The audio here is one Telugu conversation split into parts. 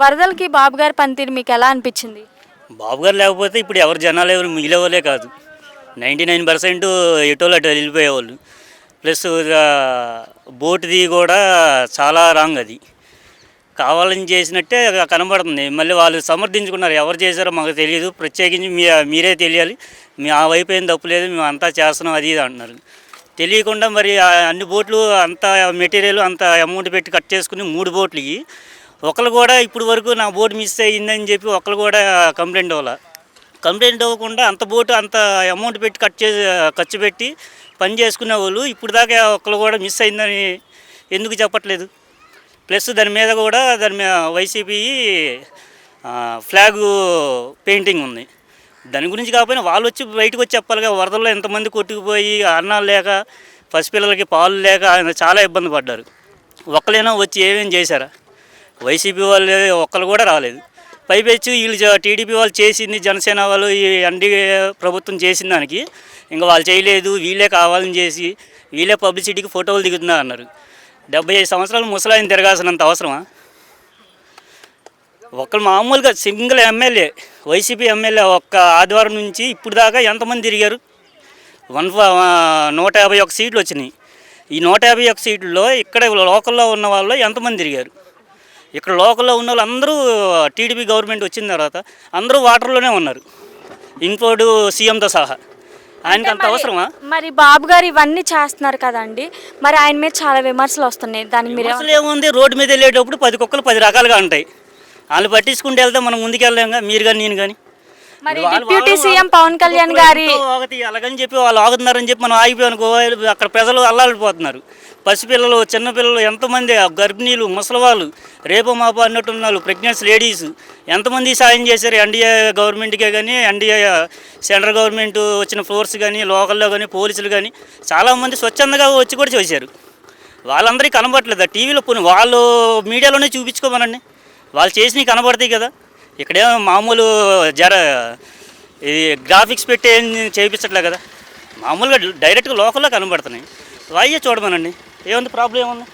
వరదలకి బాబు గారి పనితీరు మీకు ఎలా అనిపించింది? బాబు గారు లేకపోతే ఇప్పుడు ఎవరు జనాలు ఎవరు మిగిలేవాళ్ళే కాదు. నైంటీ నైన్ పర్సెంట్ ఎటోళ్ళు అటు వెళ్ళిపోయేవాళ్ళు. ప్లస్ బోటుది కూడా చాలా రాంగ్ అది. కావాలని చేసినట్టే కనబడుతుంది. మళ్ళీ వాళ్ళు సమర్థించుకున్నారు. ఎవరు చేశారో మాకు తెలియదు. ప్రత్యేకించి మీ మీరే తెలియాలి. మీ ఆ వైపు ఏం తప్పు లేదు. మేము అంతా చేస్తున్నాం. అది ఇది అంటున్నారు. తెలియకుండా మరి అన్ని బోట్లు అంత మెటీరియల్ అంత అమౌంట్ పెట్టి కట్ చేసుకుని మూడు బోట్లకి ఒకరు కూడా ఇప్పుడు వరకు నా బోట్ మిస్ అయ్యిందని చెప్పి ఒకరు కూడా కంప్లైంట్ అవ్వాల కంప్లైంట్ అవ్వకుండా అంత బోటు అంత అమౌంట్ పెట్టి కట్ చేసి ఖర్చు పెట్టి పని చేసుకునే వాళ్ళు ఇప్పుడు దాకా ఒకరు కూడా మిస్ అయిందని ఎందుకు చెప్పట్లేదు? ప్లస్ దాని మీద కూడా దాని మీద వైసీపీ ఫ్లాగ్ పెయింటింగ్ ఉంది. దాని గురించి కాకపోయినా వాళ్ళు వచ్చి బయటకు వచ్చి చెప్పాలిగా వరదల్లో ఎంతమంది కొట్టుకుపోయి అన్నాలు లేక పసిపిల్లలకి పాలు లేక ఆయన చాలా ఇబ్బంది పడ్డారు. ఒక్కలైనా వచ్చి ఏమేమి చేశారా? వైసీపీ వాళ్ళు ఒక్కరు కూడా రాలేదు. పైపెచ్చు వీళ్ళు జ- టీడీపీ వాళ్ళు చేసింది జనసేన వాళ్ళు ఈ అండి ప్రభుత్వం చేసిన దానికి ఇంకా వాళ్ళు చేయలేదు వీళ్ళే కావాలని చేసి వీళ్ళే పబ్లిసిటీకి ఫోటోలు దిగుతున్నారు అన్నారు. డెబ్బై ఐదు సంవత్సరాలు ముసలాయిని తిరగాల్సినంత అవసరమా? ఒకళ్ళు మామూలుగా సింగిల్ ఎమ్మెల్యే వైసీపీ ఎమ్మెల్యే ఒక్క ఆదివారం నుంచి ఇప్పుడు దాకా ఎంతమంది తిరిగారు? వన్ ఫ- నూట యాభై ఒక్క సీట్లు వచ్చినాయి. ఈ నూట యాభై ఒక్క సీట్లలో ఇక్కడ లోకల్లో ఉన్న వాళ్ళు ఎంతమంది తిరిగారు? ఇక్కడ లోకల్లో ఉన్న వాళ్ళు అందరూ టీడీపీ గవర్నమెంట్ వచ్చిన తర్వాత అందరూ వాటర్లోనే ఉన్నారు. ఇంకోడు సీఎంతో సహా. ఆయనకి అంత అవసరమా? మరి బాబు గారు ఇవన్నీ చేస్తున్నారు కదండి. మరి ఆయన మీద చాలా విమర్శలు వస్తున్నాయి. దానికి మీరు అసలు ఏముంది? రోడ్డు మీద వెళ్ళేటప్పుడు పది కుక్కలు పది రకాలుగా ఉంటాయి. వాళ్ళు పట్టించుకుంటూ వెళ్తే మనం ముందుకు వెళ్ళాంగా మీరు కానీ నేను కానీ మరి డిప్యూటీ సీఎం పవన్ కళ్యాణ్ గారి ఒకటి అలాగని చెప్పి వాళ్ళు ఆగుతున్నారని చెప్పి మనం ఆగిపోయానుకో అక్కడ ప్రజలు అల్లాడిపోతున్నారు. పసిపిల్లలు చిన్నపిల్లలు ఎంతమంది గర్భిణీలు ముసలివాళ్ళు రేపు మాపు అన్నట్టున్న వాళ్ళు ప్రెగ్నెన్సీ లేడీస్ ఎంతమంది సాయం చేశారు? ఎన్డీఏ గవర్నమెంట్కే కానీ ఎన్డీఏ సెంట్రల్ గవర్నమెంట్ వచ్చిన ఫోర్స్ కానీ లోకల్లో కానీ పోలీసులు కానీ చాలామంది స్వచ్ఛందంగా వచ్చి కూడా చేశారు. వాళ్ళందరికీ కనబడట్లేదు? టీవీలో పోనీ వాళ్ళు మీడియాలోనే చూపించుకోమనండి. వాళ్ళు చేసినవి కనబడతాయి కదా. ఇక్కడేమో మామూలు జర ఇది గ్రాఫిక్స్ పెట్టి ఏం చేయించట్లే కదా. మామూలుగా డైరెక్ట్గా లోకల్లో కనబడుతున్నాయి. వాయే చూడమనండి. ఏముంది ప్రాబ్లం ఏముంది?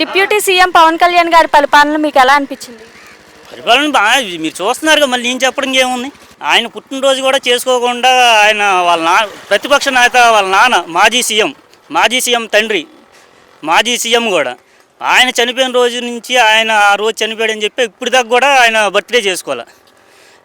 డిప్యూటీ సీఎం పవన్ కళ్యాణ్ గారి పరిపాలన మీకు ఎలా అనిపించింది? పరిపాలన బాగా మీరు చూస్తున్నారుగా మళ్ళీ నేను చెప్పడం ఏముంది ఆయన పుట్టినరోజు కూడా చేసుకోకుండా ఆయన వాళ్ళ నా ప్రతిపక్ష నేత వాళ్ళ నాన్న మాజీ సీఎం మాజీ సీఎం తండ్రి మాజీ సీఎం కూడా. ఆయన చనిపోయిన రోజు నుంచి ఆయన ఆ రోజు చనిపోయాడని చెప్పి ఇప్పుడు దాకా కూడా ఆయన బర్త్డే చేసుకోవాలి.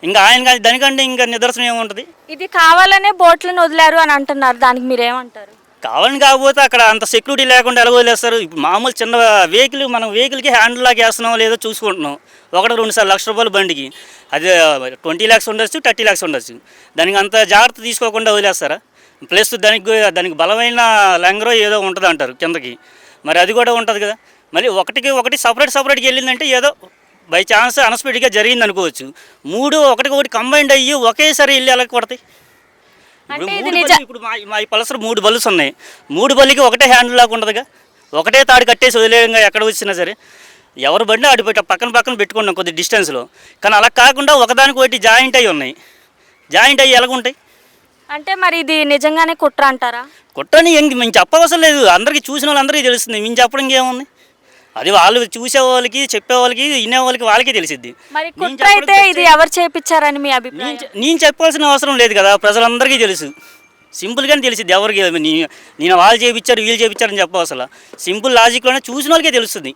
ఇంకా ఆయన కానీ దానికంటే ఇంకా నిదర్శనం ఏముంటుంది? ఇది కావాలనే బోట్లను వదిలారు అని అంటున్నారు. దానికి మీరేమంటారు? కావాలని కాకపోతే అక్కడ అంత సెక్యూరిటీ లేకుండా ఎలా వదిలేస్తారు. ఇప్పుడు మామూలు చిన్న వెహికల్ మనం వెహికల్కి హ్యాండిల్ లాగా వేస్తున్నాం లేదో చూసుకుంటున్నాం. ఒకటి రెండు సార్లు లక్ష రూపాయల బండికి. అదే ట్వంటీ ల్యాక్స్ ఉండొచ్చు థర్టీ ల్యాక్స్ ఉండొచ్చు. దానికి అంత జాగ్రత్త తీసుకోకుండా వదిలేస్తారా? ప్లస్ దానికి దానికి బలమైన లంగరో ఏదో ఉంటుంది అంటారు కిందకి. మరి అది కూడా ఉంటుంది కదా. మళ్ళీ ఒకటికి ఒకటి సపరేట్ సపరేట్కి వెళ్ళిందంటే ఏదో బై ఛాన్స్ అన్ఎక్స్పెక్టెడ్గా జరిగింది అనుకోవచ్చు. మూడు ఒకటికి ఒకటి కంబైండ్ అయ్యి ఒకేసారి వెళ్ళి ఎలా కొడతాయి? ఇప్పుడు అంటే మా మా ఈ పల్సర్ మూడు బల్లుస్ ఉన్నాయి. మూడు బల్లికి ఒకటే హ్యాండిల్ లాగా ఉండదుగా? ఒకటే తాడు కట్టేసి వదిలేయంగా ఎక్కడ వచ్చినా సరే. ఎవరు బండి ఆడి పెట్ట పక్కన పక్కన పెట్టుకున్నాం కొద్ది డిస్టెన్స్లో కానీ అలా కాకుండా ఒకదానికి ఒకటి జాయింట్ అయ్యి ఉన్నాయి. జాయింట్ అయ్యి ఎలాగుంటాయి? అంటే మరి ఇది నిజంగానే కుట్ర అంటారా? కొట్టని ఇంక మేము చెప్పవసరం లేదు. అందరికీ చూసిన వాళ్ళందరికీ తెలుస్తుంది. మేము చెప్పడం ఏముంది అది వాళ్ళు చూసే వాళ్ళకి చెప్పే వాళ్ళకి వినే వాళ్ళకి వాళ్ళకే తెలిసిద్ది. మరి కుట్ర అయితే ఇది ఎవరు చేపించారని మీ అభిప్రాయం? నేను చెప్పాల్సిన అవసరం లేదు కదా ప్రజలందరికీ తెలుసు. సింపుల్గానే తెలిసింది ఎవరికి నేను వాళ్ళు చేయించారు వీళ్ళు చేయించారని చెప్పవసలా సింపుల్ లాజిక్లోనే చూసిన వాళ్ళకే తెలుస్తుంది.